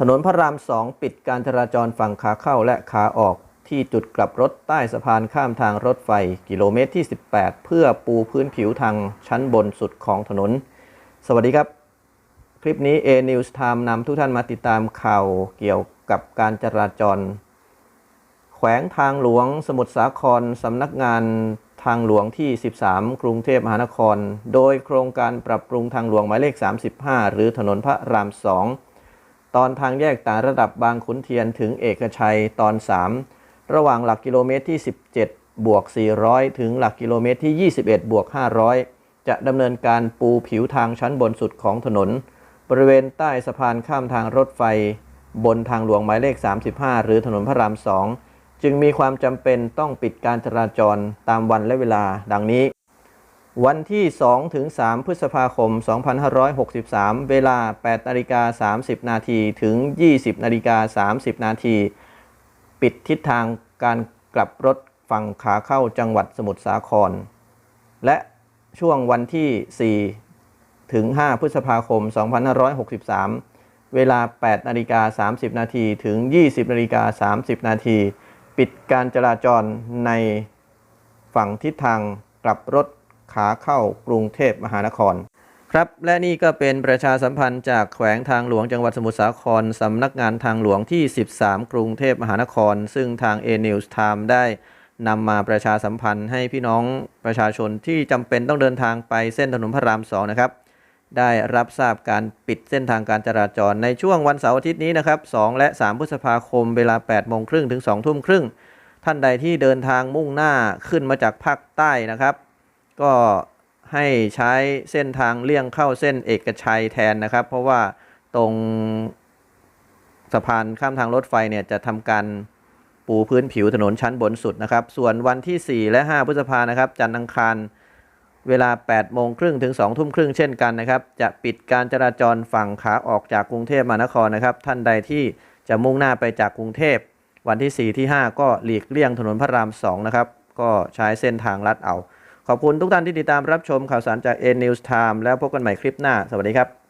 ถนนพระรามสองปิดการจราจรฝั่งขาเข้าและขาออกที่จุดกลับรถใต้สะพานข้ามทางรถไฟกิโลเมตรที่ 18 เพื่อปูพื้นผิวทางชั้นบนสุดของถนน สวัสดีครับ คลิปนี้ A News Time นำทุกท่านมาติดตามข่าวเกี่ยวกับการจราจร แขวงทางหลวงสมุทรสาครสำนักงานทางหลวงที่ 13 กรุงเทพมหานคร โดยโครงการปรับปรุงทางหลวงหมายเลข 35 หรือถนนพระราม 2 ตอนทางแยกต่างระดับบางขุนเทียนถึงเอกชัยตอน 3 ระหว่างหลักกิโลเมตรที่ 17 บวก 400 ถึงหลักกิโลเมตรที่ 21 บวก 500 จะดำเนินการปูผิวทางชั้นบนสุดของถนน บริเวณใต้สะพานข้ามทางรถไฟ บนทางหลวงหมายเลข 35 หรือถนนพระราม 2 จึงมีความจำเป็นต้องปิดการจราจรตามวันและเวลาดังนี้ วันที่2ถึง3พฤษภาคม 2563 เวลา8นาฬิกา30 นาทีถึง 20นาฬิกา30 นาทีปิดทิศทางการกลับรถฝั่งขาเข้าจังหวัดสมุทรสาคร และช่วงวันที่ 4 ถึง 5 พฤษภาคม 2563 เวลา 8นาฬิกา30 นาทีถึง 20นาฬิกา30 นาทีปิดการจราจรในฝั่งทิศทางกลับรถ ขาเข้ากรุงเทพมหานคร ครับและนี่ก็เป็นประชาสัมพันธ์จากแขวงทางหลวงจังหวัดสมุทรสาครสำนักงานทางหลวงที่ 13 กรุงเทพมหานคร ซึ่งทาง A News Time ได้นำมาประชาสัมพันธ์ให้พี่น้องประชาชนที่จำเป็นต้องเดินทางไปเส้นถนนพระราม2นะครับ ได้รับทราบการปิดเส้นทางการจราจรในช่วงวันเสาร์อาทิตย์นี้นะครับ 2 และ 3 พฤษภาคม เวลา 8 โมงครึ่งถึง 2 ทุ่มครึ่ง ท่านใดที่เดินทางมุ่งหน้าขึ้นมาจากภาคใต้นะครับ ก็ให้ใช้เส้นทางเลี่ยงเข้าเส้นเอกชัยแทนนะครับ เพราะว่าตรงสะพานข้ามทางรถไฟเนี่ยจะทำการปูพื้นผิวถนนชั้นบนสุดนะครับ ส่วนวันที่ 4 และ 5 พฤษภานะครับ จันทร์อังคารเวลา 8 โมงครึ่งถึง 2 ทุ่มครึ่งเช่นกันนะครับ จะปิดการจราจรฝั่งขาออกจากกรุงเทพมหานครนะครับ ท่านใดที่จะมุ่งหน้าไปจากกรุงเทพ วันที่ 4 ที่ 5 ก็หลีกเลี่ยงถนนพระราม 2 นะครับ ก็ใช้เส้นทางลัดเอา ขอบคุณทุกท่านที่ติดตามรับชมข่าวสารจาก N News Time แล้วพบกันใหม่คลิปหน้า สวัสดีครับ